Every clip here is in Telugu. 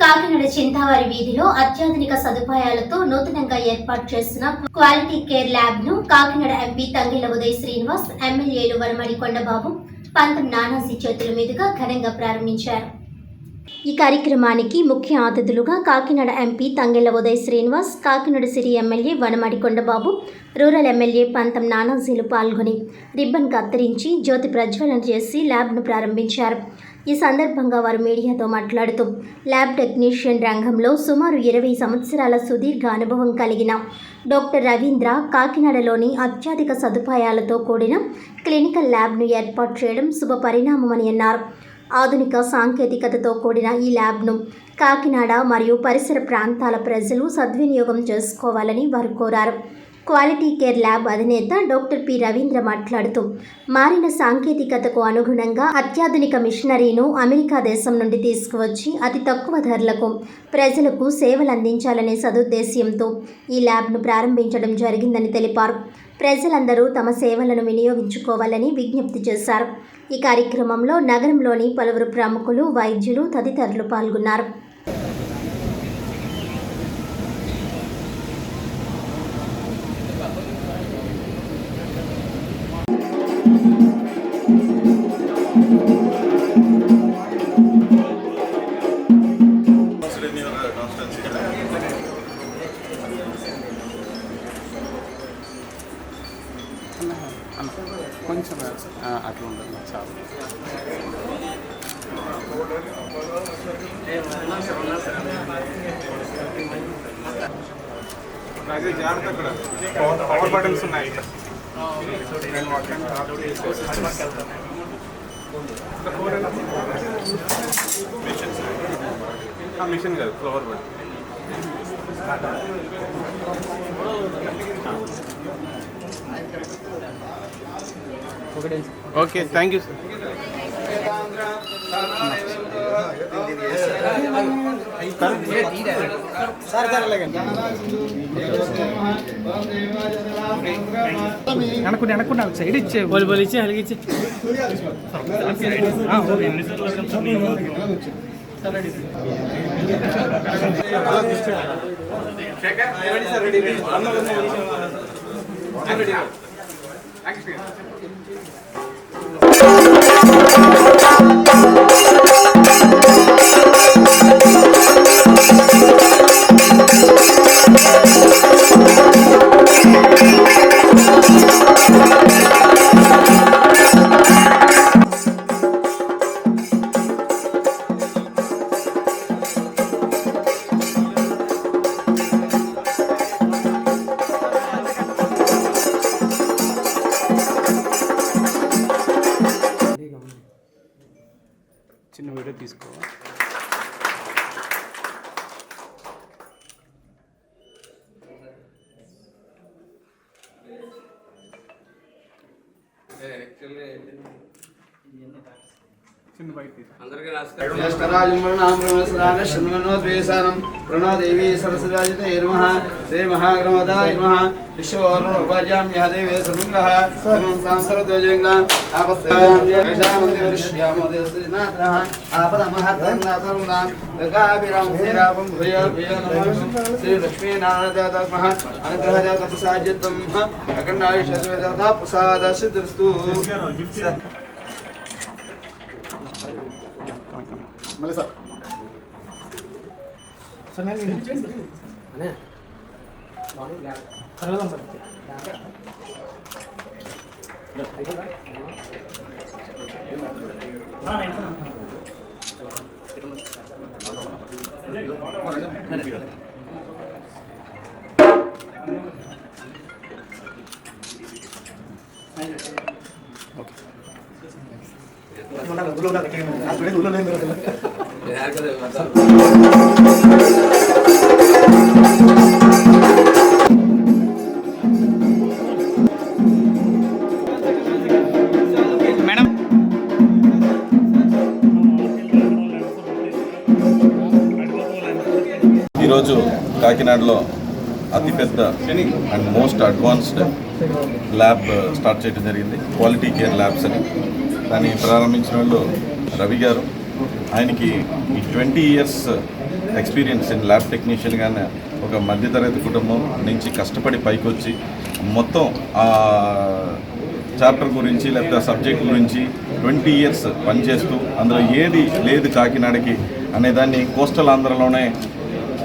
కాకినాడ చింతావారి వీధిలో అత్యాధునిక సదుపాయాలతో నూతనంగా ఏర్పాటు చేసిన క్వాలిటీ కేర్ ల్యాబ్ను కాకినాడ ఎంపీ తంగిల ఉదయ్ శ్రీనివాస్ ఎమ్మెల్యేలు వరమడి కొండబాబు పంతం నానాజీ చేతుల మీదుగా ఘనంగా ప్రారంభించారు. ఈ కార్యక్రమానికి ముఖ్య అతిథులుగా Kakinada MP Thangella Uday Srinivas Kakinada city MLA Vanamadi Kondababu rural MLA Pantham నానాజీలు పాల్గొని రిబ్బన్ కత్తిరించి జ్యోతి ప్రజ్వలన చేసి ల్యాబ్ను ప్రారంభించారు. ఈ సందర్భంగా వారు మీడియాతో మాట్లాడుతూ ల్యాబ్ టెక్నీషియన్ రంగంలో సుమారు ఇరవై సంవత్సరాల సుదీర్ఘ అనుభవం కలిగిన డాక్టర్ రవీంద్ర కాకినాడలోని అత్యధిక సదుపాయాలతో కూడిన క్లినికల్ ల్యాబ్ను ఏర్పాటు చేయడం శుభ పరిణామమని అన్నారు. ఆధునిక సాంకేతికతతో కూడిన ఈ ల్యాబ్ను కాకినాడ మరియు పరిసర ప్రాంతాల ప్రజలు సద్వినియోగం చేసుకోవాలని వారు కోరారు. క్వాలిటీ కేర్ ల్యాబ్ అధినేత డాక్టర్ పి రవీంద్ర మాట్లాడుతూ మారిన సాంకేతికతకు అనుగుణంగా అత్యాధునిక మిషనరీను అమెరికా దేశం నుండి తీసుకువచ్చి అతి తక్కువ ధరలకు ప్రజలకు సేవలు అందించాలనే సదుద్దేశ్యంతో ఈ ల్యాబ్ను ప్రారంభించడం జరిగిందని తెలిపారు. ప్రజలందరూ తమ సేవలను వినియోగించుకోవాలని విజ్ఞప్తి చేశారు. ఈ కార్యక్రమంలో నగరంలోని పలువురు ప్రముఖులు వైద్యులు తదితరులు పాల్గొన్నారు. కొంచెం ఆ, అట్లా ఉంటుంది చాలు అది జాగ్రత్త అక్కడ పవర్ పవర్ బటన్స్ ఉన్నాయి మిషన్ కాదు flower button okay thank you sir. అనుకుని అనుకున్నా సైడ్ ఇచ్చే. బోలి బోలి ఇచ్చే అలిగిచ్చే చిన్న చిన్న బయట తీసి జ్యేష్ఠరాజుమరణామృణస్రాగశృణ్వన్నోద్వేషానం ప్రణోదేవి సరస్వరాజితే నమః. శ్రీ మహాగ్రమదాయ నమః. విశ్వోర్ణోపాజ్యాం యః దేవే సమంగః సమం సంసరద్వజంగా ఆపస్యామోదేవరిష్యామోదేవశ్రీనాథః ఆపదమహత్తన్నాథరుణాం గగాభిరాం శ్రీరామం భూయ భూయ నమః శ్రీ లక్ష్మీనారాయణదాతమః అనుగ్రహజాత ఈరోజు కాకినాడలో అతిపెద్ద and most advanced lab start చేయడం జరిగింది. క్వాలిటీ కేర్ ల్యాబ్స్ అని. దాన్ని ప్రారంభించిన వాళ్ళు రవి గారు. ఆయనకి ఈ twenty years experience in lab టెక్నీషియన్గానే ఒక మధ్యతరగతి కుటుంబం నుంచి కష్టపడి పైకి వచ్చి మొత్తం ఆ చాప్టర్ గురించి లేకపోతే ఆ సబ్జెక్ట్ గురించి ట్వంటీ ఇయర్స్ పనిచేస్తూ అందులో ఏది లేదు కాకినాడకి అనేదాన్ని కోస్టల్ ఆంధ్రలోనే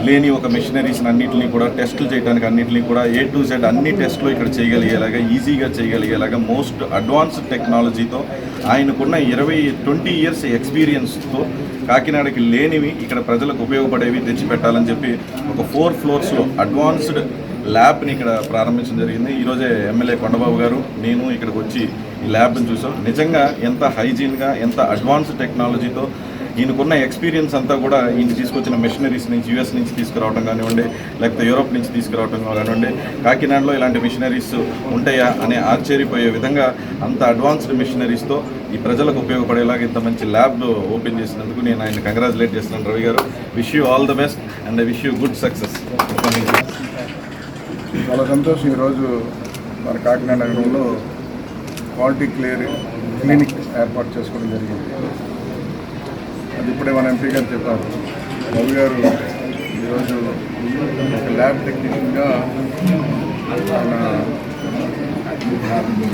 లేని ఒక మిషనరీస్ని అన్నింటినీ కూడా టెస్టులు చేయడానికి అన్నింటినీ కూడా ఏ టు జెడ్ అన్ని టెస్టులు ఇక్కడ చేయగలిగేలాగా ఈజీగా చేయగలిగేలాగా మోస్ట్ అడ్వాన్స్డ్ టెక్నాలజీతో ఆయనకున్న ఇరవై ట్వంటీ ఇయర్స్ ఎక్స్పీరియన్స్తో కాకినాడకి లేనివి ఇక్కడ ప్రజలకు ఉపయోగపడేవి తెచ్చిపెట్టాలని చెప్పి ఒక ఫోర్ ఫ్లోర్స్లో అడ్వాన్స్డ్ ల్యాబ్ని ఇక్కడ ప్రారంభించడం జరిగింది. ఈరోజే ఎమ్మెల్యే కొండబాబు గారు నేను ఇక్కడికి వచ్చి ఈ ల్యాబ్ని చూసాం. నిజంగా ఎంత హైజీన్గా ఎంత అడ్వాన్స్ టెక్నాలజీతో ఈయనకున్న ఎక్స్పీరియన్స్ అంతా కూడా ఈయన తీసుకొచ్చిన మిషనరీస్ నుంచి యూఎస్ నుంచి తీసుకురావడం కానివ్వండి లేకపోతే యూరోప్ నుంచి తీసుకురావడం కానివ్వండి కాకినాడలో ఇలాంటి మిషనరీస్ ఉంటాయా అనే ఆశ్చర్యపోయే విధంగా అంత అడ్వాన్స్డ్ మిషనరీస్తో ఈ ప్రజలకు ఉపయోగపడేలాగా ఇంత మంచి ల్యాబ్ ఓపెన్ చేసినందుకు నేను ఆయన కంగ్రాచులేట్ చేస్తున్నాను Ravi garu. Wish you all the best and wish you good success చాలా సంతోషం ఈరోజు మన కాకినాడ నగరంలో క్వాలిటీ క్లియర్ క్లినిక్ ఏర్పాటు చేసుకోవడం జరిగింది. అది ఇప్పుడే మన ఎంపీ గారు చెప్పారు. రవి గారు ఈరోజు ఒక ల్యాబ్ టెక్నీషియన్గా ఆయన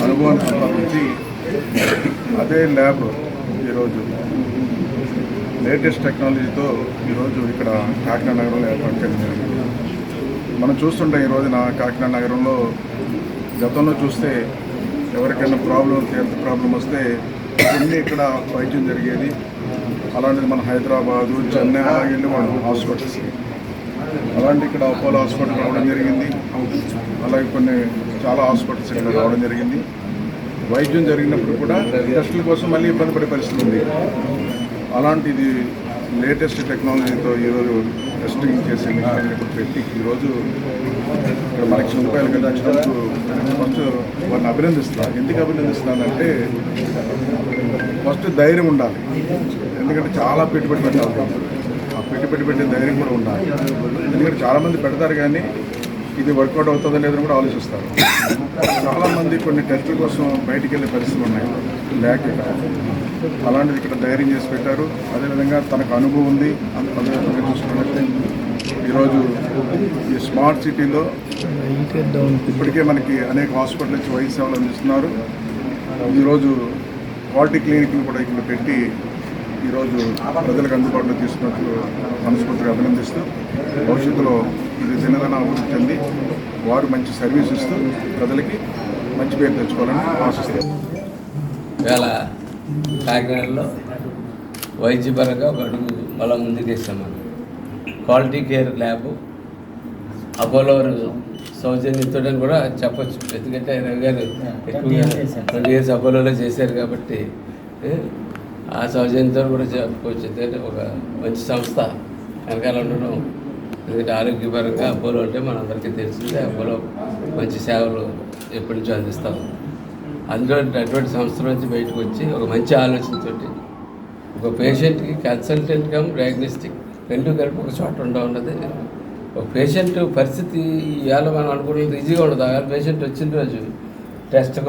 అనుభవాన్ని సంపాదించి అదే ల్యాబ్ ఈరోజు లేటెస్ట్ టెక్నాలజీతో ఈరోజు ఇక్కడ కాకినాడ నగరంలో ఏర్పాటు చేయడం జరిగింది. మనం చూస్తుంటాం ఈ రోజున కాకినాడ నగరంలో గతంలో చూస్తే ఎవరికైనా ప్రాబ్లం హెల్త్ ప్రాబ్లం వస్తే కొన్ని ఇక్కడ వైద్యం జరిగేది అలాంటిది మన హైదరాబాదు చెన్నై అలాగే వెళ్ళి మనం అలాంటి ఇక్కడ అపోలో హాస్పిటల్ రావడం జరిగింది. అలాగే కొన్ని చాలా హాస్పిటల్స్ ఇక్కడ రావడం జరిగింది. వైద్యం జరిగినప్పుడు కూడా టెస్టుల కోసం మళ్ళీ ఇబ్బంది పడే పరిస్థితి ఉంది. అలాంటిది లేటెస్ట్ టెక్నాలజీతో ఈరోజు టెస్టింగ్ చేసి ఇప్పుడు పెట్టి ఈరోజు ఇక్కడ మనకి రూపాయలు కదా వచ్చినప్పుడు ఫస్ట్ వారిని అభినందిస్తున్నాను ఎందుకు అభినందిస్తున్నానంటే ఫస్ట్ ధైర్యం ఉండాలి. ఎందుకంటే చాలా పెట్టుబడి పెట్టాలి. ఆ పెట్టుబడి పెట్టే ధైర్యం కూడా ఉండాలి. ఎందుకంటే చాలామంది పెడతారు కానీ ఇది వర్కౌట్ అవుతుందో లేదని కూడా ఆలోచిస్తారు. చాలామంది కొన్ని టెస్టుల కోసం బయటికి వెళ్ళే పరిస్థితులు ఉన్నాయి. లేక అలాంటిది ఇక్కడ ధైర్యం చేసి పెట్టారు. అదేవిధంగా తనకు అనుభవం ఉంది. అంత అదేవిధంగా చూసుకున్నట్లయితే ఈరోజు ఈ స్మార్ట్ సిటీలో ఇప్పటికే మనకి అనేక హాస్పిటల్ నుంచి వైద్య సేవలు అందిస్తున్నారు. ఈరోజు క్వాలిటీ క్లినిక్లు కూడా ఇక్కడ పెట్టి ఈరోజు ప్రజలకు అందుబాటులో తీసుకున్నట్లు మనస్ఫూర్తిగా అభినందిస్తూ భవిష్యత్తులో ఇది దినదన అభివృద్ధి చెంది వారు మంచి సర్వీస్ ఇస్తూ ప్రజలకి మంచి పేరు తెచ్చుకోవాలని ఆశిస్తున్నాను ఇవాళ కాకినాడలో వైద్యపరంగా ఒక అడుగు మళ్ళా ముందుకు వేసాం మనం క్వాలిటీ కేర్ ల్యాబ్ అపోలో సౌజన్యంతో కూడా చెప్పొచ్చు. ఎందుకంటే రవి గారు ఎక్కువగా ట్వంటీ ఇయర్స్ అపోలోలో చేశారు కాబట్టి ఆ సౌజన్యంతో కూడా చెప్పుకోవచ్చు ఒక మంచి సంస్థ. వెనకాల ఉండడం ఎందుకంటే ఆరోగ్యపరంగా అపోలో అంటే మనందరికీ తెలిసిందే అపోలో మంచి సేవలు ఎప్పటి నుంచో అందిస్తాం. అందులో అటువంటి సంస్థల నుంచి బయటకు వచ్చి ఒక మంచి ఆలోచనతోటి ఒక పేషెంట్కి కన్సల్టెంట్ కమ్ డయాగ్నోస్టిక్ రెండు కలిపి ఒక చోట ఉండవున్నది. ఒక పేషెంట్ పరిస్థితి ఇవాళ మనం అనుకున్నది ఈజీగా ఉండదు. ఆ పేషెంట్ వచ్చిన రోజు టెస్ట్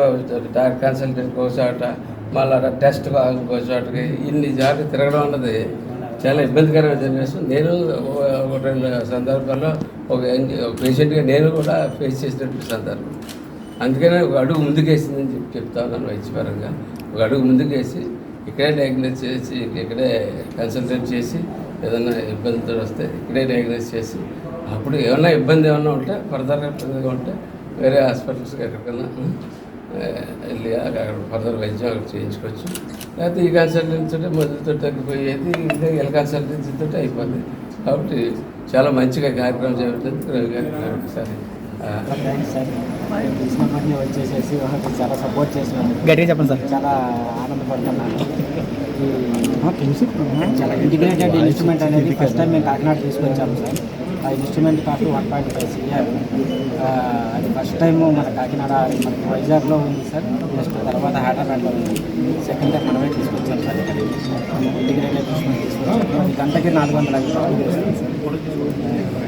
డాక్టర్ కన్సల్టెంట్ ఒక చోట మళ్ళీ టెస్ట్ ఇంకో చోటకి ఇన్ని జాగ్రత్త తిరగడం అన్నది చాలా ఇబ్బందికరమైన సన్నివేశం నేను ఒక- రెండు సందర్భాల్లో ఒక పేషెంట్గా నేను కూడా ఫేస్ చేసినటువంటి సందర్భం. అందుకనే ఒక అడుగు ముందుకేసిందని చెప్పి చెప్తా ఉన్నాను వైద్యపరంగా. ఒక అడుగు ముందుకేసి ఇక్కడే డయాగ్నోస్ చేసి ఇక్కడే కన్సల్టేట్ చేసి ఏదైనా ఇబ్బందితో వస్తే ఇక్కడే డయాగ్నోస్ చేసి అప్పుడు ఏమైనా ఇబ్బంది ఏమైనా ఉంటే ఫర్దర్గా ఇబ్బందిగా ఉంటే వేరే హాస్పిటల్స్కి ఎక్కడికైనా వెళ్ళి అక్కడ ఫర్దర్ వైద్యం అక్కడ చేయించుకోవచ్చు. లేకపోతే ఈ కన్సల్టెన్సీ తోటి మందులతో తగ్గిపోయేది ఇదే ఎల్ కన్సల్టెన్సీ తోటి అయిపోతుంది కాబట్టి చాలా మంచిగా కార్యక్రమం జరుగుతుంది. రవి తెలిసినప్పటినీ వచ్చేసేసి చాలా సపోర్ట్ చేసినందుకు. గట్టిగా చెప్పండి సార్. చాలా ఆనందపడుతున్నాను. చాలా ఇంటిగ్రేటెడ్ ఇన్స్ట్రుమెంట్ అనేది ఫస్ట్ టైం మేము కాకినాడ తీసుకొచ్చాము సార్. ఆ instrument cost one point five CR అది ఫస్ట్ టైం మన కాకినాడ మనకి వైజాగ్లో ఉంది సార్. నెక్స్ట్ తర్వాత హైదరాబాద్లో ఉంది. సెకండ్ టైం మనమే తీసుకొచ్చాం సార్. ఇక్కడ ఇంటిగ్రేటెడ్ తీసుకొచ్చాం. గంటకి నాలుగు వందల ఐదు రూపాయలు